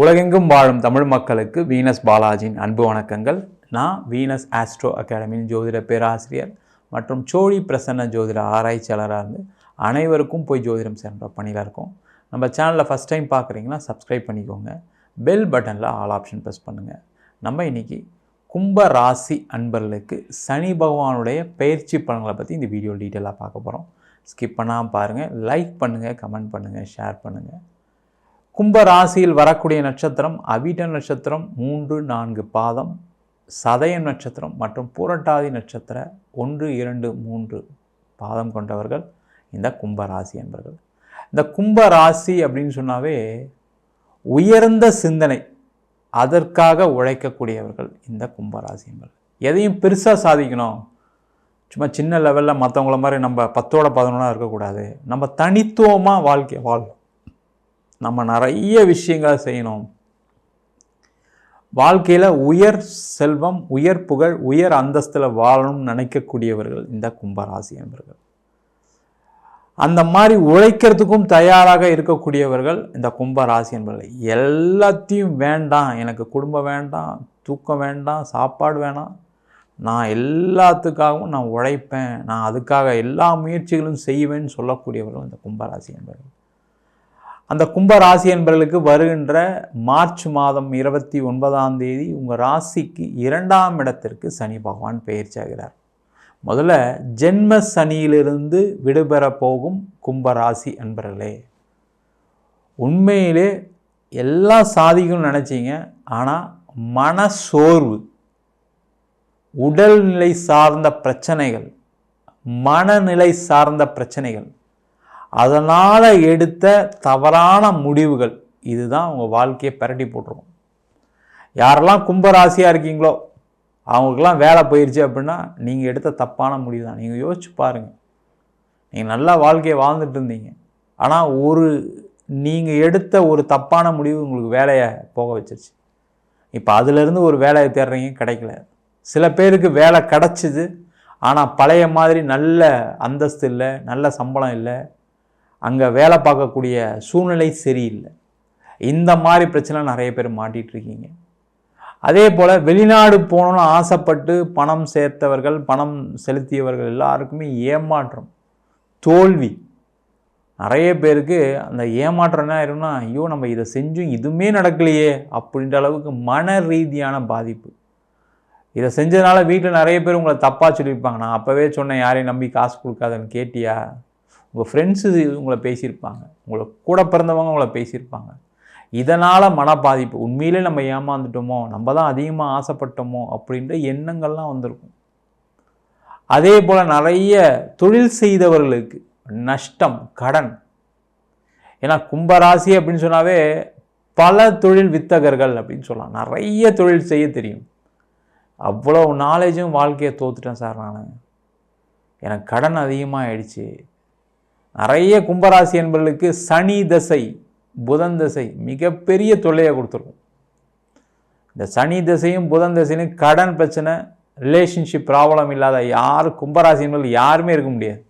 உலகெங்கும் வாழும் தமிழ் மக்களுக்கு வீனஸ் பாலாஜியின் அன்பு வணக்கங்கள். நான் வீனஸ் ஆஸ்ட்ரோ அகாடமியின் ஜோதிட பேராசிரியர் மற்றும் சோழி பிரசன்ன ஜோதிட ஆராய்ச்சியாளராக இருந்து அனைவருக்கும் போய் ஜோதிடம் சென்ற பணியில் இருக்கோம். நம்ம சேனலில் ஃபஸ்ட் டைம் பார்க்குறீங்கன்னா சப்ஸ்கிரைப் பண்ணிக்கோங்க. பெல் பட்டனில் ஆல் ஆப்ஷன் ப்ரெஸ் பண்ணுங்கள் நம்ம இன்றைக்கி கும்ப ராசி அன்பர்களுக்கு சனி பகவானுடைய பயிற்சி பலன்களை பற்றி இந்த வீடியோ டீட்டெயிலாக பார்க்க போகிறோம் ஸ்கிப் பண்ணாமல் பாருங்கள் லைக் பண்ணுங்கள் கமெண்ட் பண்ணுங்கள் ஷேர் பண்ணுங்கள் கும்ப ராசியில் வரக்கூடிய நட்சத்திரம் அவிட்ட நட்சத்திரம் மூன்று நான்கு பாதம் சதயம் நட்சத்திரம் மற்றும் புரட்டாதி நட்சத்திர ஒன்று இரண்டு மூன்று பாதம் கொண்டவர்கள் இந்த கும்ப ராசி என்பர்கள். இந்த கும்ப ராசி அப்படின்னு சொன்னாவே உயர்ந்த சிந்தனை அதற்காக உழைக்கக்கூடியவர்கள் இந்த கும்பராசி என்பவர்கள் என்பர்கள். எதையும் பெருசாக சாதிக்கணும். சும்மா சின்ன லெவலில் மற்றவங்கள மாதிரி நம்ம பத்தோட பதினொன்றா இருக்கக்கூடாது. நம்ம தனித்துவமாக வாழ்க்கை வாழணும். நம்ம நிறைய விஷயங்களை செய்யணும். வாழ்க்கையில் உயர் செல்வம் உயர் புகழ் உயர் அந்தஸ்தில் வாழணும்னு நினைக்கக்கூடியவர்கள் இந்த கும்பராசி என்பர்கள். அந்த மாதிரி உழைக்கிறதுக்கும் தயாராக இருக்கக்கூடியவர்கள் இந்த கும்பராசி என்பர்கள். எல்லாத்தையும் வேண்டாம் எனக்கு குடும்பம் வேண்டாம் தூக்கம் வேண்டாம் சாப்பாடு வேணாம். நான் எல்லாத்துக்காகவும் நான் உழைப்பேன். நான் அதுக்காக எல்லா முயற்சிகளும் செய்வேன்னு சொல்லக்கூடியவர்கள் இந்த கும்பராசி என்பர்கள். அந்த கும்ப ராசி என்பவர்களுக்கு வருகின்ற மார்ச் மாதம் இருபத்தி ஒன்பதாம் தேதி உங்கள் ராசிக்கு இரண்டாம் இடத்திற்கு சனி பகவான் பயிற்சியாகிறார் முதல்ல ஜென்ம சனியிலிருந்து விடுபெற போகும் கும்ப ராசி அன்பர்களே உண்மையிலே எல்லாம் சாதிக்கணும்னு நினச்சிங்க ஆனால் மன சோர்வு உடல்நிலை சார்ந்த பிரச்சனைகள் மனநிலை சார்ந்த பிரச்சனைகள் அதனால் எடுத்த தவறான முடிவுகள். இதுதான் உங்கள் வாழ்க்கையை பிரட்டி போட்டுருவோம் யாரெல்லாம் கும்பராசியாக இருக்கீங்களோ அவங்களுக்கெல்லாம் வேலை போயிடுச்சு அப்படின்னா நீங்கள் எடுத்த தப்பான முடிவு தான் நீங்கள் யோசிச்சு பாருங்கள் நீங்கள் நல்லா வாழ்க்கையை வாழ்ந்துட்டு இருந்தீங்க. ஆனால் ஒரு நீங்கள் எடுத்த ஒரு தப்பான முடிவு உங்களுக்கு வேலையை போக வச்சிருச்சு. இப்போ அதுலேருந்து ஒரு வேலையை தேடுறீங்க கிடைக்கல. சில பேருக்கு வேலை கிடச்சிது. ஆனால் பழைய மாதிரி நல்ல அந்தஸ்து இல்லை நல்ல சம்பளம் இல்லை. அங்கே வேலை பார்க்கக்கூடிய சூழ்நிலை சரியில்லை. இந்த மாதிரி பிரச்சனை நிறைய பேர் மாட்டிகிட்டு இருக்கீங்க. அதே போல் வெளிநாடு போகணும்னு ஆசைப்பட்டு பணம் சேர்த்தவர்கள் பணம் செலுத்தியவர்கள் எல்லாருக்குமே ஏமாற்றம் தோல்வி. நிறைய பேருக்கு அந்த ஏமாற்றம் என்ன ஆயிரும்னா ஐயோ நம்ம இதை செஞ்சும் இதுவுமே நடக்கலையே அப்படின்ற அளவுக்கு மன ரீதியான பாதிப்பு. இதை செஞ்சதுனால வீட்டில் நிறைய பேர் உங்களை தப்பாக சொல்லியிருப்பாங்க. நான் அப்போவே சொன்னேன் யாரையும் நம்பி காசு கொடுக்காதன்னு கேட்டியா? உங்கள் ஃப்ரெண்ட்ஸு உங்களை பேசியிருப்பாங்க. உங்களை கூட பிறந்தவங்க உங்களை பேசியிருப்பாங்க. இதனால் மன பாதிப்பு உண்மையிலே நம்ம ஏமாந்துட்டோமோ நம்ம தான் அதிகமாக ஆசைப்பட்டோமோ அப்படின்ற எண்ணங்கள்லாம் வந்திருக்கும். அதே போல் நிறைய தொழில் செய்தவர்களுக்கு நஷ்டம் கடன். ஏன்னா கும்பராசி அப்படின்னு சொன்னாவே பல தொழில் வித்தகர்கள் அப்படின்னு சொல்லலாம். நிறைய தொழில் செய்ய தெரியும். அவ்வளோ நாலேஜும் வாழ்க்கையை தோத்துட்டேன் சார் நான். எனக்கு கடன் அதிகமாக ஆயிடுச்சு நிறைய கும்பராசி என்பவர்களுக்கு சனி தசை புதன் தசை மிகப்பெரிய தொல்லையை கொடுத்துருக்கும். இந்த சனி தசையும் புதன் தசையும் கடன் பிரச்சனை ரிலேஷன்ஷிப் ப்ராப்ளம் இல்லாத யார் கும்பராசி என்பது யாருமே இருக்க முடியாது.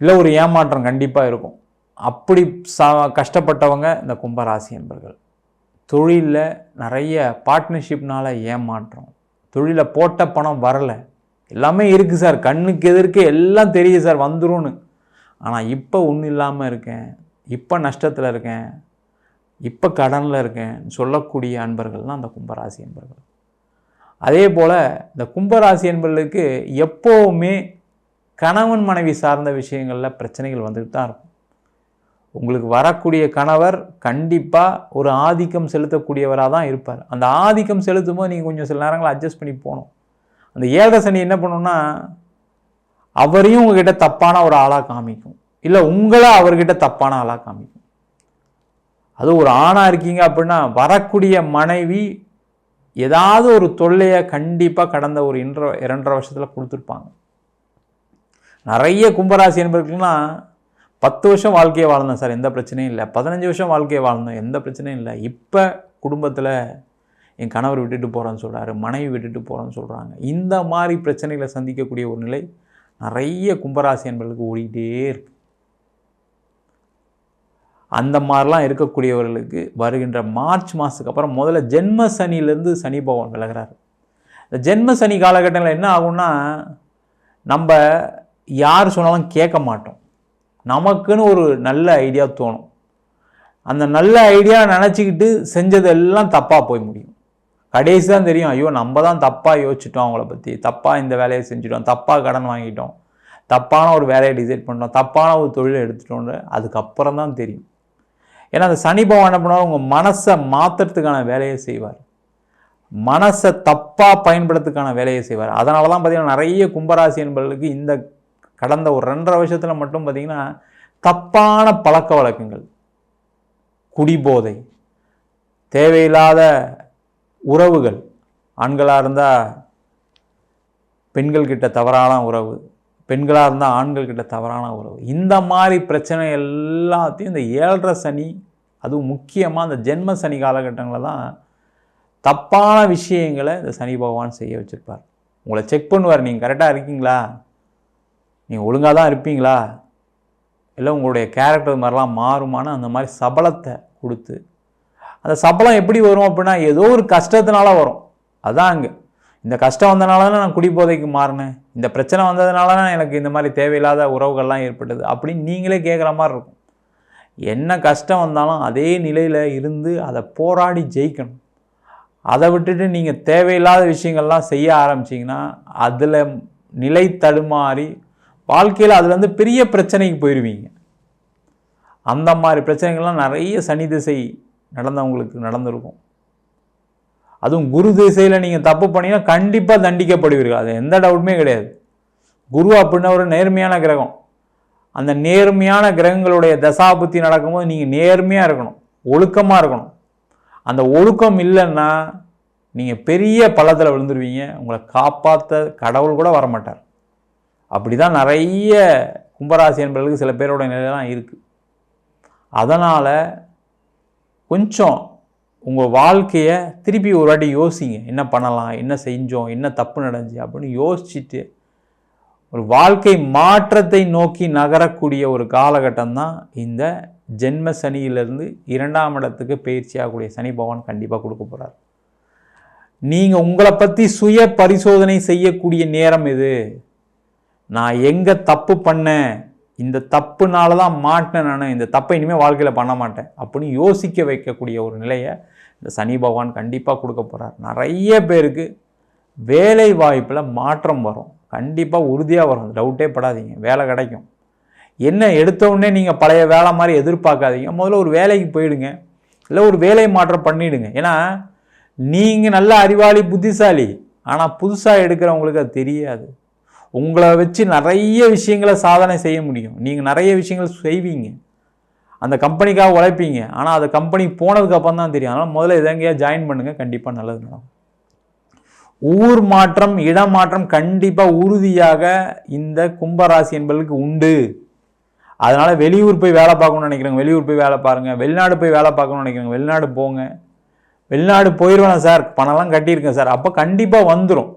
இல்லை ஒரு ஏமாற்றம் கண்டிப்பாக இருக்கும். அப்படி ச கஷ்டப்பட்டவங்க இந்த கும்பராசி என்பர்கள். தொழிலில் நிறைய பார்ட்னர்ஷிப்னால ஏமாற்றம். தொழிலில் போட்ட பணம் வரலை. எல்லாமே இருக்குது சார். கண்ணுக்கு எதிர்க்க எல்லாம் தெரியுது சார் வந்துடும்னு ஆனால் இப்போ ஒன்றும் இல்லாமல் இருக்கேன். இப்போ நஷ்டத்தில் இருக்கேன். இப்போ கடனில் இருக்கேன் சொல்லக்கூடிய அன்பர்கள்லாம் அந்த கும்பராசி அன்பர்கள். அதே போல் இந்த கும்பராசி அன்பர்களுக்கு எப்போவுமே கணவன் மனைவி சார்ந்த விஷயங்களில் பிரச்சனைகள் வந்துட்டு தான் இருக்கும். உங்களுக்கு வரக்கூடிய கணவர் கண்டிப்பாக ஒரு ஆதிக்கம் செலுத்தக்கூடியவராக தான் இருப்பார். அந்த ஆதிக்கம் செலுத்தும் போது நீங்கள் கொஞ்சம் சில நேரங்களில் அட்ஜஸ்ட் பண்ணி போகணும். அந்த ஏழரை சனி என்ன பண்ணுன்னா அவரையும் உங்ககிட்ட தப்பான ஒரு ஆளாக காமிக்கும். இல்லை உங்களை அவர்கிட்ட தப்பான ஆளாக காமிக்கும். அது ஒரு ஆணாக இருக்கீங்க அப்படின்னா வரக்கூடிய மனைவி ஏதாவது ஒரு தொல்லையை கண்டிப்பாக கடந்த ஒரு இன்ற இரண்டரை வருஷத்தில் கொடுத்துருப்பாங்க. நிறைய கும்பராசி என்பவர்களுக்குலாம் பத்து வருஷம் வாழ்க்கையை வாழ்ந்தேன் சார் எந்த பிரச்சனையும் இல்லை. பதினஞ்சு வருஷம் வாழ்க்கையை வாழ்ந்தோம் எந்த பிரச்சனையும் இல்லை. இப்போ குடும்பத்தில் என் கணவர் விட்டுட்டு போகிறேன்னு சொல்கிறாரு மனைவி விட்டுட்டு போகிறேன்னு சொல்கிறாங்க இந்த மாதிரி பிரச்சனைகளை சந்திக்கக்கூடிய ஒரு நிலை நிறைய கும்பராசி என்பர்களுக்கு ஓடிக்கிட்டே இருக்கு. அந்த மாதிரிலாம் இருக்கக்கூடியவர்களுக்கு வருகின்ற மார்ச் மாதத்துக்கு அப்புறம் முதல்ல ஜென்ம சனியிலேருந்து சனி பகவான் விலகிறார். இந்த ஜென்ம சனி காலகட்டங்களில் என்ன ஆகும்னா நம்ம யார் சொன்னாலும் கேட்க மாட்டோம். நமக்குன்னு ஒரு நல்ல ஐடியா தோணும். அந்த நல்ல ஐடியா நினச்சிக்கிட்டு செஞ்சதெல்லாம் தப்பாக போய் முடியும். கடைசி தான் தெரியும் ஐயோ நம்ம தான் தப்பாக யோசிச்சிட்டோம் அவங்கள பற்றி தப்பாக இந்த வேலையை செஞ்சுட்டோம் தப்பாக கடன் வாங்கிட்டோம். தப்பான ஒரு வேலையை டிசைட் பண்ணிட்டோம் தப்பான ஒரு தொழிலை எடுத்துட்டோன்னு அதுக்கப்புறம் தான் தெரியும். ஏன்னா அந்த சனி பகவான் என்ன பண்ணுவார்? உங்கள் மனசை மாற்றுறதுக்கான வேலையை செய்வார். மனசை தப்பாக பயன்படுத்துக்கான வேலையை செய்வார். அதனால தான் பார்த்திங்கன்னா நிறைய கும்பராசி என்பவர்களுக்கு இந்த கடந்த ஒரு ரெண்டரை வருஷத்தில் மட்டும் பார்த்திங்கன்னா தப்பான பழக்க வழக்கங்கள் குடிபோதை தேவையில்லாத உறவுகள். ஆண்களாக இருந்தால் பெண்கள்கிட்ட தவறான உறவு. பெண்களாக இருந்தால் ஆண்கள்கிட்ட தவறான உறவு. இந்த மாதிரி பிரச்சனை எல்லாத்தையும் இந்த ஏழரை சனி அதுவும் முக்கியமாக இந்த ஜென்ம சனி காலகட்டங்களில் தான் தப்பான விஷயங்களை இந்த சனி பகவான் செய்ய வச்சுருப்பார். உங்களை செக் பண்ணுவார். நீங்கள் கரெக்டாக இருக்கீங்களா? நீங்கள் ஒழுங்காக தான் இருப்பீங்களா? இல்லை உங்களுடைய கேரக்டர் மாதிரிலாம் மாறுமான அந்த மாதிரி சபலத்தை கொடுத்து அந்த சபலம் எப்படி வரும் அப்படின்னா ஏதோ ஒரு கஷ்டத்தினால வரும். அதான் அங்கே. இந்த கஷ்டம் வந்தனால தான் நான் குடிபோதைக்கு மாறினேன். இந்த பிரச்சனை வந்ததுனால தான் எனக்கு இந்த மாதிரி தேவையில்லாத உறவுகள்லாம் ஏற்பட்டது அப்படின்னு நீங்களே கேட்குற மாதிரி இருக்கும். என்ன கஷ்டம் வந்தாலும் அதே நிலையில் இருந்து அதை போராடி ஜெயிக்கணும். அதை விட்டுட்டு நீங்கள் தேவையில்லாத விஷயங்கள்லாம் செய்ய ஆரம்பிச்சிங்கன்னா அதில் நிலை தடுமாறி வாழ்க்கையில் அதுலேருந்து பெரிய பிரச்சனைக்கு போயிடுவீங்க அந்த மாதிரி பிரச்சனைகள்லாம் நிறைய சனி திசை நடந்தவங்களுக்கு நடந்திருக்கும். அதுவும் குரு திசையில் நீங்கள் தப்பு பண்ணிங்கன்னா கண்டிப்பாக தண்டிக்கப்படுவீர்கள். அது எந்த டவுட்டுமே கிடையாது. குரு அப்படின்னா ஒரு நேர்மையான கிரகம். அந்த நேர்மையான கிரகங்களுடைய தசாபுத்தி நடக்கும்போது நீங்கள் நேர்மையாக இருக்கணும். ஒழுக்கமாக இருக்கணும். அந்த ஒழுக்கம் இல்லைன்னா நீங்கள் பெரிய பள்ளத்தில் விழுந்துருவீங்க. உங்களை காப்பாற்ற கடவுள் கூட வரமாட்டார். அப்படி தான் நிறைய கும்பராசி என்பவர்களுக்கு சில பேரோட நிலையெல்லாம் இருக்குது அதனால் கொஞ்சம் உங்கள் வாழ்க்கையை திருப்பி ஒரு வாட்டி யோசிங்க. என்ன பண்ணலாம்? என்ன செஞ்சோம்? என்ன தப்பு நடந்துச்சு? அப்படின்னு யோசிச்சுட்டு ஒரு வாழ்க்கை மாற்றத்தை நோக்கி நகரக்கூடிய ஒரு காலகட்டம் தான் இந்த ஜென்ம சனியிலிருந்து இரண்டாம் இடத்துக்கு பயிற்சியாகக்கூடிய சனி பகவான் கண்டிப்பாக கொடுக்க போகிறார் நீங்கள் உங்களை பற்றி சுய பரிசோதனை செய்யக்கூடிய நேரம் இது. நான் எங்கே தப்பு பண்ணேன்? இந்த தப்புனால தான் மாட்டினேன் நான் இந்த தப்பை இனிமேல் வாழ்க்கையில் பண்ண மாட்டேன் அப்படின்னு யோசிக்க வைக்கக்கூடிய ஒரு நிலையை இந்த சனி பகவான் கண்டிப்பாக கொடுக்க போகிறார் நிறைய பேருக்கு வேலை வாய்ப்பில் மாற்றம் வரும். கண்டிப்பாக உறுதியாக வரும். டவுட்டே படாதீங்க. வேலை கிடைக்கும். என்ன எடுத்தவுடனே நீங்கள் பழைய வேலை மாதிரி எதிர்பார்க்காதீங்க. முதல்ல ஒரு வேலைக்கு போயிடுங்க. இல்லை ஒரு வேலை மாற்றம் பண்ணிவிடுங்க ஏன்னா நீங்கள் நல்ல அறிவாளி புத்திசாலி. ஆனால் புதுசாக எடுக்கிறவங்களுக்கு அது தெரியாது. உங்களை வச்சு நிறைய விஷயங்களை சாதனை செய்ய முடியும். நீங்கள் நிறைய விஷயங்கள் செய்வீங்க. அந்த கம்பெனிக்காக உழைப்பீங்க. ஆனால் அந்த கம்பெனி போனதுக்கப்புறம் தான் தெரியும். அதனால் முதல்ல எதங்கேயா ஜாயின் பண்ணுங்கள் கண்டிப்பாக நல்லது நடக்கும் ஊர் மாற்றம் இடமாற்றம் கண்டிப்பாக உறுதியாக இந்த கும்பராசி என்பதற்கு உண்டு. அதனால் வெளியூர் போய் வேலை பார்க்கணும்னு நினைக்கிறேங்க வெளியூர் போய் வேலை பாருங்கள் வெளிநாடு போய் வேலை பார்க்கணும்னு நினைக்கிறேங்க வெளிநாடு போங்க. வெளிநாடு போயிடுவேன் சார்? பணம்லாம் கட்டியிருக்கேன் சார். அப்போ கண்டிப்பாக வந்துடும்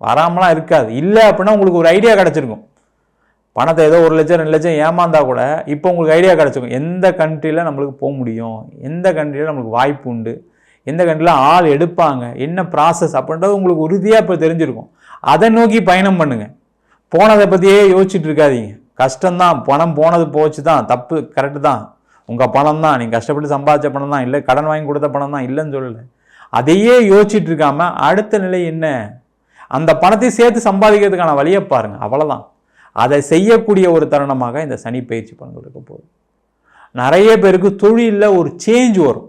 வராமலாம் இருக்காது. இல்லை அப்படின்னா உங்களுக்கு ஒரு ஐடியா கிடச்சிருக்கும். பணத்தை ஏதோ ஒரு லட்சம் ரெண்டு லட்சம் ஏமாந்தா கூட இப்போ உங்களுக்கு ஐடியா கிடச்சிருக்கும். எந்த கண்ட்ரியில் நம்மளுக்கு போக முடியும்? எந்த கண்ட்ரியில் நம்மளுக்கு வாய்ப்பு உண்டு? எந்த கண்ட்ரியில் ஆள் எடுப்பாங்க? என்ன ப்ராசஸ் அப்படின்றது உங்களுக்கு உறுதியாக இப்போ தெரிஞ்சிருக்கும். அதை நோக்கி பயணம் பண்ணுங்கள் போனதை பற்றியே யோசிச்சுட்டு இருக்காதீங்க. கஷ்டம்தான். பணம் போனது போச்சு தான் தப்பு கரெக்டு தான். உங்கள் பணம் தான் நீங்கள் கஷ்டப்பட்டு சம்பாதிச்ச பணம் தான் இல்லை கடன் வாங்கி கொடுத்த பணம் தான் இல்லைன்னு சொல்லலை. அதையே யோசிச்சுட்டு இருக்காமல் அடுத்த நிலை என்ன? அந்த பணத்தை சேர்த்து சம்பாதிக்கிறதுக்கான வழியை பாருங்கள் அவ்வளோதான் அதை செய்யக்கூடிய ஒரு தருணமாக இந்த சனி பயிற்சி பண்பு போகுது. நிறைய பேருக்கு தொழிலில் ஒரு சேஞ்ச் வரும்.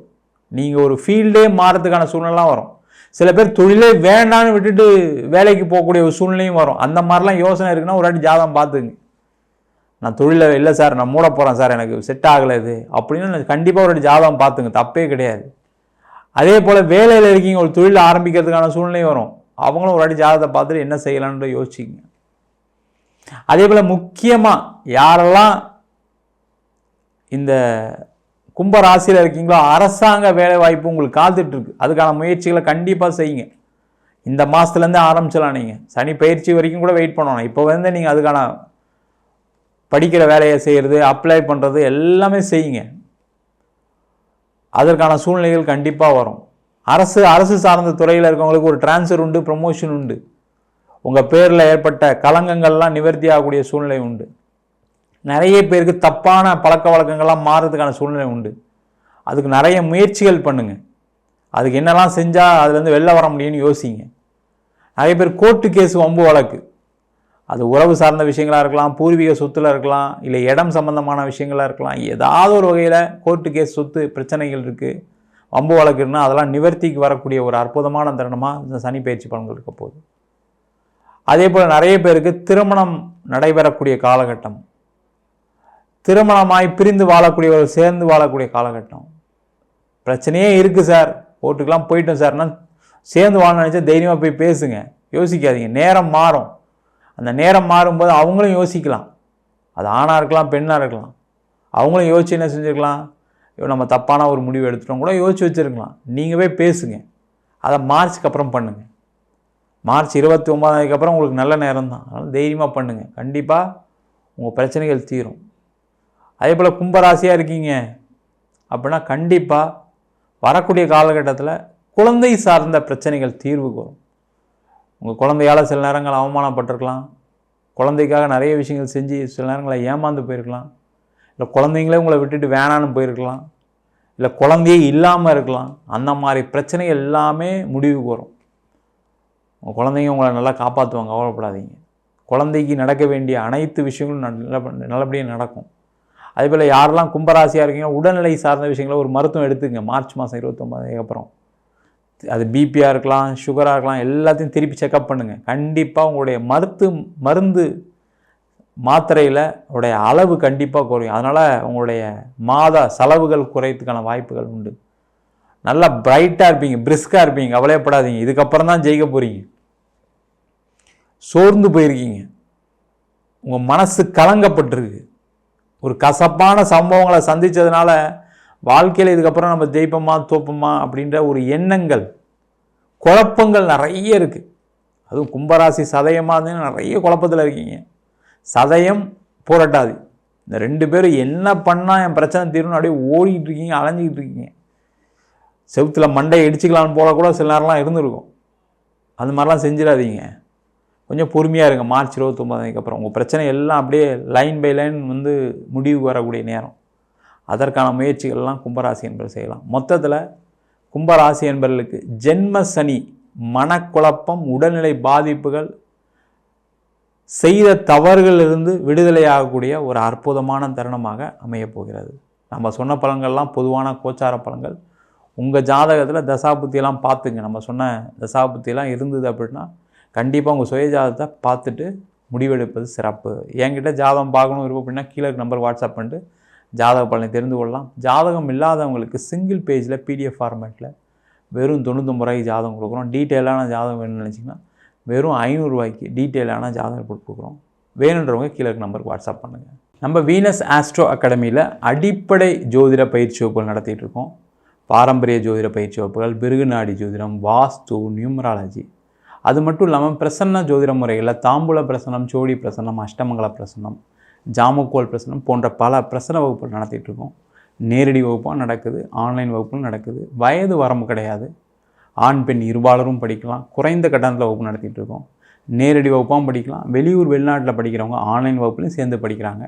நீங்கள் ஒரு ஃபீல்டே மாறதுக்கான சூழ்நிலாம் வரும். சில பேர் தொழிலே வேண்டான்னு விட்டுட்டு வேலைக்கு போகக்கூடிய ஒரு சூழ்நிலையும் வரும். அந்த மாதிரிலாம் யோசனை இருக்குன்னா ஒரு வாட்டி ஜாதகம் பார்த்துங்க நான் தொழிலில் இல்லை சார் நான் மூட போகிறேன் சார் எனக்கு செட் ஆகலை இது அப்படின்னு கண்டிப்பாக ஒரு ஜாதகம் பார்த்துங்க தப்பே கிடையாது. அதே போல் வேலையில் இருக்கீங்க ஒரு தொழில் ஆரம்பிக்கிறதுக்கான சூழ்நிலையும் வரும். அவங்களும் ஒரு வாட்டி ஜாதகத்தை பார்த்துட்டு என்ன செய்யலான்னு யோசிச்சிங்க. அதே போல் முக்கியமாக யாரெல்லாம் இந்த கும்ப ராசியில் இருக்கீங்களோ அரசாங்க வேலைவாய்ப்பு உங்களுக்கு காத்துட்ருக்கு அதுக்கான முயற்சிகளை கண்டிப்பாக செய்யுங்க. இந்த மாதத்துலேருந்தே ஆரம்பிச்சிடலாம் நீங்கள் சனி பயிற்சி வரைக்கும் கூட வெயிட் பண்ணணும். இப்போ வந்து நீங்கள் அதுக்கான படிக்கிற வேலையை செய்கிறது அப்ளை பண்ணுறது எல்லாமே செய்யுங்க. அதற்கான சூழ்நிலைகள் கண்டிப்பாக வரும். அரசு அரசு சார்ந்த துறையில் இருக்கவங்களுக்கு ஒரு டிரான்ஸ்ஃபர் உண்டு ப்ரமோஷன் உண்டு. உங்கள் பேரில் ஏற்பட்ட களங்கங்கள்லாம் நிவர்த்தி ஆகக்கூடிய சூழ்நிலை உண்டு. நிறைய பேருக்கு தப்பான பழக்க வழக்கங்கள்லாம் மாறுறதுக்கான சூழ்நிலை உண்டு. அதுக்கு நிறைய முயற்சிகள் பண்ணுங்கள் அதுக்கு என்னெல்லாம் செஞ்சால் அதுலேருந்து வெளில வர முடியும்னு யோசிங்க. நிறைய பேர் கோர்ட்டு கேஸ் வம்பு வழக்கு. அது உறவு சார்ந்த விஷயங்களாக இருக்கலாம் பூர்வீக சொத்துல இருக்கலாம் இல்லை இடம் சம்பந்தமான விஷயங்களாக இருக்கலாம். ஏதாவது ஒரு வகையில் கோர்ட்டு கேஸ் சொத்து பிரச்சனைகள் இருக்குது அம்பு வழக்குன்னா அதெல்லாம் நிவர்த்திக்கு வரக்கூடிய ஒரு அற்புதமான தருணமாக இந்த சனி பயிற்சி பலன்கள் இருக்க போகுது. அதே போல் நிறைய பேருக்கு திருமணம் நடைபெறக்கூடிய காலகட்டம். திருமணமாய் பிரிந்து வாழக்கூடியவர்கள் சேர்ந்து வாழக்கூடிய காலகட்டம். பிரச்சனையே இருக்குது சார். ஓட்டுக்கெலாம் போயிட்டோம் சார்னா சேர்ந்து வாழ நினச்சா தைரியமாக போய் பேசுங்க. யோசிக்காதீங்க. நேரம் மாறும். அந்த நேரம் மாறும்போது அவங்களும் யோசிக்கலாம். அது ஆணாக இருக்கலாம் பெண்ணாக இருக்கலாம். அவங்களும் யோசிச்சு என்ன செஞ்சுருக்கலாம்? நம்ம தப்பான ஒரு முடிவு எடுத்துட்டோம் கூட யோசிச்சு வச்சுருக்கலாம். நீங்கள் போய் பேசுங்க. அதை மார்ச்சுக்கு அப்புறம் பண்ணுங்கள் மார்ச் இருபத்தி ஒம்பதாந்தேதிக்கு அப்புறம் உங்களுக்கு நல்ல நேரம் தான் அதனால் தைரியமாக பண்ணுங்கள் கண்டிப்பாக உங்கள் பிரச்சனைகள் தீரும். அதே போல் கும்பராசியாக இருக்கீங்க அப்படின்னா கண்டிப்பாக வரக்கூடிய காலகட்டத்தில் குழந்தை சார்ந்த பிரச்சனைகள் தீர்வுக்கு வரும் உங்கள் குழந்தையால் சில நேரங்கள் அவமானப்பட்டிருக்கலாம். குழந்தைக்காக நிறைய விஷயங்கள் செஞ்சு சில நேரங்களில் ஏமாந்து போயிருக்கலாம். இல்லை குழந்தைங்களே உங்களை விட்டுட்டு வேணான்னு போயிருக்கலாம். இல்லை குழந்தையே இல்லாமல் இருக்கலாம். அந்த மாதிரி பிரச்சனைகள் எல்லாமே முடிவுக்கு வரும் உங்கள் குழந்தைங்க உங்களை நல்லா காப்பாற்றுவாங்க கவலைப்படாதீங்க. குழந்தைக்கு நடக்க வேண்டிய அனைத்து விஷயங்களும் நல்ல நல்லபடியாக நடக்கும். அதே போல் யாரெல்லாம் கும்பராசியாக இருக்கீங்க உடல்நிலை சார்ந்த விஷயங்களை ஒரு மருத்துவம் எடுத்துங்க மார்ச் மாதம் இருபத்தொம்பதுக்கு அப்புறம். அது பிபியாக இருக்கலாம் சுகராக இருக்கலாம் எல்லாத்தையும் திருப்பி செக்கப் பண்ணுங்கள் கண்டிப்பாக உங்களுடைய மருத்து மருந்து மாத்திரையில் உடைய அளவு கண்டிப்பாக குறையும். அதனால் உங்களுடைய மாத செலவுகள் குறையத்துக்கான வாய்ப்புகள் உண்டு. நல்லா பிரைட்டாக இருப்பீங்க பிரிஸ்காக இருப்பீங்க கவலையப்படாதீங்க. இதுக்கப்புறம் தான் ஜெயிக்க போகிறீங்க சோர்ந்து போயிருக்கீங்க. உங்கள் மனசு கலங்கப்பட்டிருக்கு. ஒரு கசப்பான சம்பவங்களை சந்தித்ததுனால வாழ்க்கையில் இதுக்கப்புறம் நம்ம ஜெயிப்போமா தோப்போமா அப்படின்ற ஒரு எண்ணங்கள் குழப்பங்கள் நிறைய இருக்குது அதுவும் கும்பராசி சதயமாக இருந்து நிறைய குழப்பத்தில் இருக்கீங்க. சதயம் போராட்டாது. இந்த ரெண்டு பேரும் என்ன பண்ணால் என் பிரச்சனை தீரும்னு அப்படியே ஓடிக்கிட்டு இருக்கீங்க அலைஞ்சிக்கிட்டு இருக்கீங்க. செவுத்தில் மண்டையை இடிச்சிக்கலான்னு போல கூட சில நேரம்லாம் இருந்திருக்கும். அது மாதிரிலாம் செஞ்சிடாதீங்க. கொஞ்சம் பொறுமையாக இருங்க. மார்ச் இருபத்தொம்பதுக்கு அப்புறம் உங்கள் பிரச்சனை எல்லாம் அப்படியே லைன் பை லைன் வந்து முடிவுக்கு வரக்கூடிய நேரம். அதற்கான முயற்சிகள்லாம் கும்பராசி என்பர் செய்யலாம். மொத்தத்தில் கும்பராசி என்பர்களுக்கு ஜென்ம சனி மனக்குழப்பம் உடல்நிலை பாதிப்புகள் செய்த தவறுகளிலிருந்து விடுதலையாகக்கூடிய ஒரு அற்புதமான தருணமாக அமையப் போகிறது. நம்ம சொன்ன பழங்கள்லாம் பொதுவான கோச்சார பழங்கள் உங்கள் ஜாதகத்தில் தசாபுத்தியெல்லாம் பார்த்துங்க. நம்ம சொன்ன தசாபுத்தியெல்லாம் இருந்தது அப்படின்னா கண்டிப்பாக உங்கள் சுய ஜாதகத்தை பார்த்துட்டு முடிவெடுப்பது சிறப்பு. என்கிட்ட ஜாதகம் பார்க்கணும் இருக்கும் அப்படின்னா கீழே நம்பர் வாட்ஸ்அப் பண்ணிட்டு ஜாதக பலனை தெரிந்து கொள்ளலாம். ஜாதகம் இல்லாதவங்களுக்கு சிங்கிள் பேஜில் பிடிஎஃப் ஃபார்மேட்டில் வெறும் தொண்ணூத்தொம்பது ரூபாய்க்கு ஜாதகம் கொடுக்குறோம் டீட்டெயிலான ஜாதகம் வேணும்னு நினச்சிங்கன்னா வெறும் ஐநூறுரூவாய்க்கு டீட்டெயிலான ஜாதகம் போட்டு கொடுக்குறோம். வேணுன்றவங்க கீழே நம்பருக்கு வாட்ஸ்அப் பண்ணுங்கள் நம்ம வீனஸ் ஆஸ்ட்ரோ அகாடமியில் அடிப்படை ஜோதிட பயிற்சி வகுப்புகள் நடத்திட்டு இருக்கோம். பாரம்பரிய ஜோதிட பயிற்சி வகுப்புகள் பிருகுநாடி ஜோதிடம் வாஸ்து நியூமராலஜி. அது மட்டும் இல்லாமல் பிரசன்ன ஜோதிட முறைகளில் தாம்பூல பிரசனம் சோடி பிரசனம் அஷ்டமங்கல பிரசனம் ஜாமுக்கோல் பிரசனம் போன்ற பல பிரசன வகுப்புகள் நடத்திட்டு இருக்கோம். நேரடி வகுப்பாக நடக்குது ஆன்லைன் வகுப்பும் நடக்குது. வயது வரம்பு கிடையாது. ஆண் பெண் இருபாலரும் படிக்கலாம். குறைந்த கட்டணத்தில் வகுப்பு நடத்திட்டு இருக்கோம். நேரடி வகுப்பாகவும் படிக்கலாம். வெளியூர் வெளிநாட்டில் படிக்கிறவங்க ஆன்லைன் வகுப்புலையும் சேர்ந்து படிக்கிறாங்க.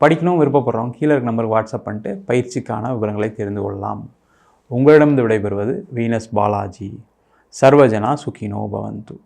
படிக்கணும் விருப்பப்படுறவங்க கீழே இருக்க நம்பருக்கு வாட்ஸ்அப் பண்ணிட்டு பயிற்சிக்கான விவரங்களை தெரிந்து கொள்ளலாம். உங்களிடமிருந்து விடைபெறுவது வீனஸ் பாலாஜி. சர்வஜனா சுகினோ பவந்து.